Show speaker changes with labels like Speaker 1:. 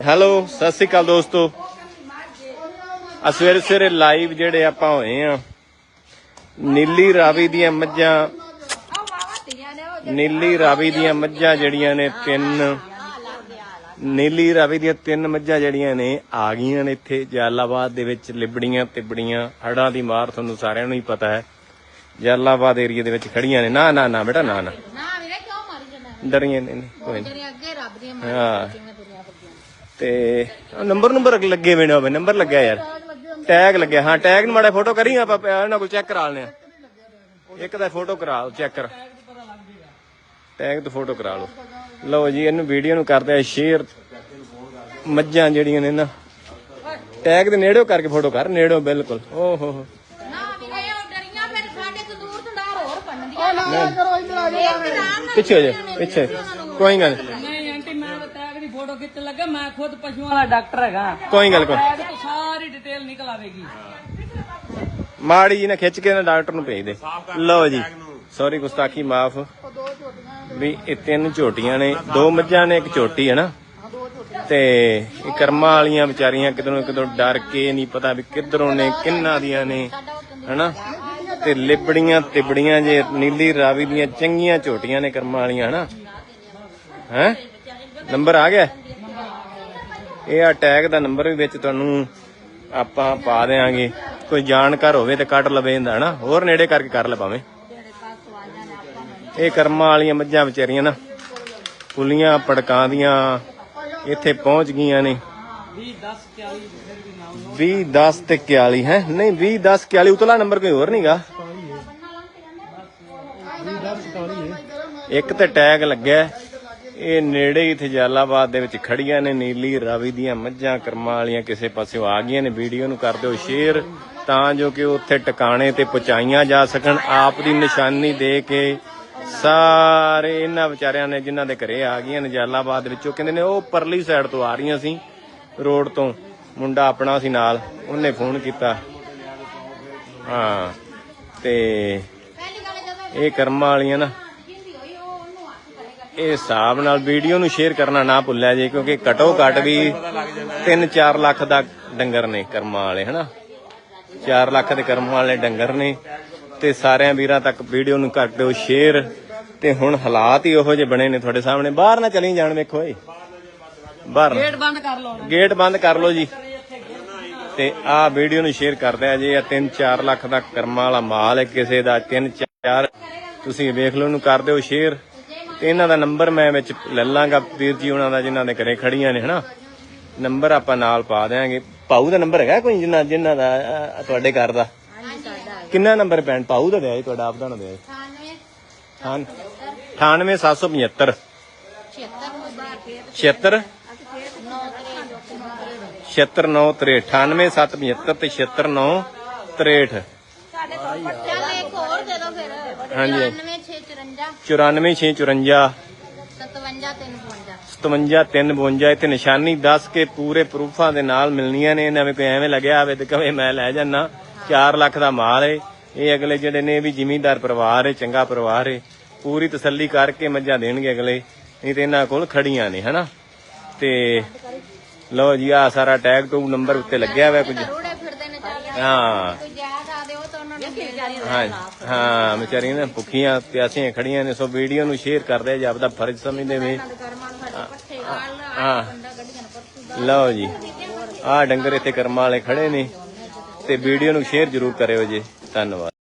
Speaker 1: Hello Sat Sri ਅਕਾਲ ਦੋਸਤੋ। ਆ ਸਵੇਰੇ ਸਵੇਰੇ ਲਾਈਵ ਜਿਹੜੇ ਆਪਾਂ ਹੋਏ ਆ ਨੀਲੀ ਰਾਵੀ ਦੀਆਂ ਮੱਝਾਂ ਨੀਲੀ ਰਾਵੀ ਦੀਆਂ ਮੱਝਾਂ ਜਿਹੜੀਆਂ ਨੇ ਤਿੰਨ ਨੀਲੀ ਰਾਵੀ ਦੀਆਂ ਤਿੰਨ ਮੱਝਾਂ ਜਿਹੜੀਆਂ ਨੇ ਆ ਗਈਆਂ ਨੇ ਇੱਥੇ ਜਲਾਲਾਬਾਦ ਦੇ ਵਿੱਚ ਲਿਬੜੀਆਂ ਤਿਬੜੀਆਂ ਹੜਾਂ ਦੀ ਮਾਰ ਤੁਹਾਨੂੰ ਸਾਰਿਆਂ ਨੂੰ ਹੀ ਪਤਾ ਹੈ। ਜਲਾਲਾਬਾਦ ਏਰੀਆ ਦੇ ਵਿੱਚ ਖੜੀਆਂ ਨੇ। ਨਾ ਨਾ ਨਾ ਬੇਟਾ ਨਾ ਨਾ।
Speaker 2: ਨਾ ਵੀਰੇ ਕਿਉਂ ਮਾਰੀ ਜਾਂਦਾ?
Speaker 1: ਡਰੀਆਂ ਨੇ ਕੋਈ ਨਹੀਂ
Speaker 2: ਤੇਰੇ ਅੱਗੇ ਰੱਬ ਦੀਆਂ
Speaker 1: ਹਾਂ। ਤੇ ਨੰਬਰ ਨੰਬਰ ਲੱਗੇ ਹੋਏ ਨੇ ਹੋਵੇ ਨੰਬਰ ਲੱਗਿਆ ਯਾਰ। ਟੈਗ ਲੱਗਿਆ ਹਾਂ ਟੈਗ ਨੂੰ ਮਾੜਾ ਫੋਟੋ ਕਰੀ ਆਪਾਂ ਇਹਨਾਂ ਕੋਲ ਚੈੱਕ ਕਰਾ ਲੈਣੇ ਆ ਇੱਕ ਦਾ ਫੋਟੋ ਕਰਾ ਲਓ ਚੈੱਕ ਕਰ। ਟੈਗ ਤੋਂ ਫੋਟੋ ਕਰਾ ਲਓ। ਲਓ ਜੀ ਇਹਨੂੰ ਵੀਡੀਓ ਨੂੰ ਕਰਦੇ ਆ ਸ਼ੇਅਰ ਮੱਝਾਂ ਜਿਹੜੀਆਂ ਨੇ ਨਾ ਟੈਗ ਦੇ ਨੇੜਿਓ ਕਰਕੇ ਫੋਟੋ ਕਰ ਨੇੜਿਓ ਬਿਲਕੁਲ। ਓਹ ਹੋ ਹੋ।
Speaker 2: ਨਾ ਵੀਰੇ ਉਹ ਡਰੀਆਂ ਫਿਰ ਸਾਡੇ ਤੋਂ ਦੂਰ ਤੋਂ ਡਾਰ ਹੋਰ ਪੰਨਦੀਆਂ ਨਾ ਕਰੋ ਇੱਧਰ ਆ ਜਾ
Speaker 1: ਪਿੱਛੇ ਹੋ ਜਾ ਪਿੱਛੇ। ਕੋਈ ਗੱਲ ਨੀ,
Speaker 3: ਨਹੀਂ ਖਿੱਚਣ ਲੱਗਾ ਮੈਂ ਖੁਦ ਪਸ਼ੂਆਂ ਦਾ ਡਾਕਟਰ ਹੈਗਾ।
Speaker 1: ਕੋਈ ਗੱਲ ਕੋਈ।
Speaker 3: ਤੋਂ ਸਾਰੀ ਡਿਟੇਲ ਨਿਕਲ ਆਵੇਗੀ।
Speaker 1: ਮਾੜੀ ਜੀ ਨਾ ਖਿੱਚ ਕੇ ਨਾ ਡਾਕਟਰ ਨੂੰ ਭੇਜ ਦੇ। ਲਓ ਜੀ ਸੌਰੀ ਗੁਸਤਾਖੀ ਮਾਫ। ਵੀ ਇਹ ਤਿੰਨ ਝੋਟੀਆਂ ਨੇ ਦੋ ਮੱਝਾਂ ਨੇ ਇੱਕ ਝੋਟੀ ਹੈ ਨਾ। ਤੇ ਇਹ ਕਰਮਾਂ ਵਾਲੀਆਂ ਵਿਚਾਰੀਆਂ ਕਿਧਰੋਂ ਕਿਧਰੋਂ ਡਰ ਕੇ ਨਹੀਂ ਪਤਾ ਵੀ ਕਿੱਧਰੋਂ ਨੇ ਕਿੰਨਾ ਦੀਆਂ ਨੇ ਹਨਾ। ਤੇ ਲਿਬੜੀਆਂ ਤਿਬੜੀਆਂ ਜੇ ਨੀਲੀ ਰਾਵੀ ਦੀਆਂ ਚੰਗੀਆਂ ਝੋਟੀਆਂ ਨੇ ਕਰਮਾਂ ਵਾਲੀਆਂ ਹਨਾ। ਹੈ? ਨੰਬਰ ਆ ਗਿਆ? ਇਹ ਅਟੈਕ ਦਾ ਨੰਬਰ ਵੀ ਵਿੱਚ ਤੁਹਾਨੂੰ ਆਪਾਂ ਪਾ ਦੇਾਂਗੇ ਕੋਈ ਜਾਣਕਾਰ ਹੋਵੇ ਤੇ ਕੱਟ ਲਵੇ ਇਹਦਾ, ਹਨਾ? ਹੋਰ ਨੇੜੇ ਕਰਕੇ ਕਰ ਲੈ ਭਾਵੇਂ। ਇਹ ਕਰਮਾਂ ਵਾਲੀਆਂ ਮੱਝਾਂ ਵਿਚਾਰੀਆਂ ਨਾ, ਪੁਲੀਆਂ ਪੜਕਾਂ ਦੀਆਂ ਇੱਥੇ ਪਹੁੰਚ ਗਈਆਂ ਨੇ।
Speaker 3: 20 10 40 ਫਿਰ ਵੀ ਨਾਮ
Speaker 1: 20 10 ਤੇ 41 ਹੈ। ਨਹੀਂ 20 10 41 ਉਤਲਾ ਨੰਬਰ ਕੋਈ ਹੋਰ ਨਹੀਂਗਾ। ਇੱਕ ਤੇ ਟੈਗ ਲੱਗਿਆ। ਇਹ ਨੇੜੇ ਹੀ ਇੱਥੇ ਜਲਾਲਾਬਾਦ ਦੇ ਵਿੱਚ ਖੜੀਆਂ ਨੇ, ਨੀਲੀ ਰਾਵੀ ਦੀਆਂ ਮੱਝਾਂ, ਕਰਮਾਂ ਵਾਲੀਆਂ ਕਿਸੇ ਪਾਸੇ ਆ ਗਈਆਂ ਨੇ। ਵੀਡੀਓ ਨੂੰ ਕਰ ਦਿਓ ਸ਼ੇਅਰ ਤਾਂ ਜੋ ਕਿ ਉੱਥੇ ਟਿਕਾਣੇ ਤੇ ਪਹੁੰਚਾਈਆਂ ਜਾ ਸਕਣ। ਆਪ ਦੀ ਨਿਸ਼ਾਨੀ ਦੇ ਕੇ ਸਾਰੇ ਇਹਨਾਂ ਵਿਚਾਰਿਆਂ ਨੇ ਜਿਨ੍ਹਾਂ ਦੇ ਘਰੇ ਆ ਗਈਆਂ ਨੇ ਜਲਾਲਾਬਾਦ ਦੇ ਵਿੱਚੋਂ, ਕਹਿੰਦੇ ਨੇ ਉਹ ਪਰਲੀ ਸਾਈਡ ਤੋਂ ਆ ਰਹੀਆਂ ਸੀ ਰੋਡ ਤੋਂ। ਮੁੰਡਾ ਆਪਣਾ ਸੀ ਨਾਲ, ਉਹਨੇ ਫੋਨ ਕੀਤਾ। ਹਾਂ, ਤੇ ਇਹ ਕਰਮਾਂ ਵਾਲੀਆਂ ਨਾ ਇਹ ਹਿਸਾਬ ਨਾਲ ਵੀਡੀਓ ਨੂੰ ਸ਼ੇਅਰ ਕਰਨਾ ਨਾ ਭੁੱਲਿਆ ਜੇ ਕਿਉਂਕਿ ਘਟੋ ਘਟ ਵੀ 3-4 ਲੱਖ ਦਾ ਡੰਗਰ ਨੇ ਕਰਮਾਂ ਵਾਲੇ ਹਨਾ? 4 ਲੱਖ ਦੇ ਕਰਮਾਂ ਵਾਲੇ ਡੰਗਰ ਨੇ ਤੇ ਸਾਰਿਆਂ ਵੀਰਾਂ ਤੱਕ ਵੀਡੀਓ ਨੂੰ ਕਰ ਦਿਓ ਸ਼ੇਅਰ ਤੇ ਹੁਣ ਹਾਲਾਤ ਹੀ ਉਹੋ ਜਿਹੇ ਬਣੇ ਨੇ ਤੁਹਾਡੇ ਸਾਹਮਣੇ। ਬਾਹਰ ਨਾ ਚਲੀ ਜਾਣ ਵੇਖੋ ਏ ਬਾਹਰ ਨਾ।
Speaker 3: ਗੇਟ ਬੰਦ ਕਰ ਲਓ।
Speaker 1: ਗੇਟ ਬੰਦ ਕਰ ਲਓ ਜੀ। ਤੇ ਆਹ ਵੀਡੀਓ ਨੂੰ ਸ਼ੇਅਰ ਕਰਦੇ ਆ ਜੀ ਇਹ 3-4 ਲੱਖ ਦਾ ਕਰਮਾਂ ਵਾਲਾ ਮਾਲ ਹੈ ਕਿਸੇ ਦਾ 3-4 ਤੁਸੀਂ ਵੇਖ ਲਓ ਇਹਨੂੰ ਕਰ ਦਿਓ ਸ਼ੇਅਰ। ਤੇ ਇਹਨਾਂ ਦਾ ਨੰਬਰ ਮੈਂ ਵਿੱਚ ਲੈ ਲਾਂਗਾ ਵੀਰ ਜੀ ਉਹਨਾਂ ਦਾ ਜਿਨ੍ਹਾਂ ਦੇ ਘਰੇ ਖੜੀਆਂ ਨੇ ਹਨਾ? ਨੰਬਰ ਆਪਾਂ ਨਾਲ ਪਾ ਦਿਆਂਗੇ। ਪਾਉ ਦਾ ਨੰਬਰ ਹੈਗਾ ਕੋਈ ਜਿੰਨਾ ਜਿਨ੍ਹਾਂ ਦਾ ਅਹ, ਤੁਹਾਡੇ ਘਰ ਦਾ?
Speaker 2: ਹਾਂਜੀ
Speaker 1: ਕਿੰਨਾ ਨੰਬਰ ਪੈਣ ਪਾਉ ਦਾ ਦਿਆ ਜੀ ਤੁਹਾਡਾ ਆਪਦਾ ਨਾ ਦਿਆ
Speaker 2: 98
Speaker 1: 98775
Speaker 2: 76 ਬਾਰ ਫੇਰ
Speaker 1: 76
Speaker 2: 9
Speaker 1: 76963 98775 ਤੇ 76963
Speaker 2: ਸਾਡੇ ਤੋਂ ਚੱਲ ਇੱਕ ਹੋਰ ਦੇ ਦਿਓ ਫਿਰ।
Speaker 1: ਹਾਂਜੀ।
Speaker 2: 96 654
Speaker 1: 94654
Speaker 2: 57 352
Speaker 1: 57 ਇੱਥੇ ਨਿਸ਼ਾਨੀ ਦੱਸ ਕੇ ਪੂਰੇ ਪ੍ਰੂਫਾਂ ਦੇ ਨਾਲ ਮਿਲਣੀਆਂ ਨੇ ਇਹਨਾਂ ਵਿੱਚ ਕੋਈ ਐਵੇਂ ਲੱਗਿਆ ਆਵੇ ਤੇ ਕਵੇ ਮੈਂ ਲੈ ਜਾਣਾ 4 ਲੱਖ ਦਾ ਮਾਲ ਏ। ਇਹ ਅਗਲੇ ਜਿਹੜੇ ਨੇ ਵੀ ਜ਼ਿਮੀਂਦਾਰ ਪਰਿਵਾਰ ਏ ਚੰਗਾ ਪਰਿਵਾਰ ਏ। ਪੂਰੀ ਤਸੱਲੀ ਕਰਕੇ ਮੱਝਾਂ ਦੇਣਗੇ ਅਗਲੇ। ਨਹੀਂ ਤੇ ਇਹਨਾਂ ਕੋਲ ਖੜੀਆਂ ਨੇ ਹਨਾ? ਤੇ ਲਓ ਜੀ ਆ ਸਾਰਾ ਟੈਗ ਤੋਂ ਨੰਬਰ ਉੱਤੇ ਲੱਗਿਆ ਹੋਇਆ ਕੁਝ। ਹਾਂ। ਹਾਂ ਹਾਂ, ਵਿਚਾਰੀਆਂ ਨੇ ਭੁੱਖੀਆਂ ਪਿਆਸੀਆਂ ਖੜੀਆਂ ਨੇ, ਸੋ ਵੀਡੀਓ ਨੂੰ ਸ਼ੇਅਰ ਕਰਦੇ ਜੇ, ਆਪਦਾ ਫਰਜ਼ ਸਮਝਦੇ ਵੇ। ਹਾਂ ਲਓ ਜੀ ਆ ਡੰਗਰ ਇੱਥੇ ਕਰਮਾਂ ਵਾਲੇ ਖੜੇ ਨੇ, ਤੇ ਵੀਡੀਓ ਨੂੰ ਸ਼ੇਅਰ ਜ਼ਰੂਰ ਕਰਿਓ ਜੀ। ਧੰਨਵਾਦ।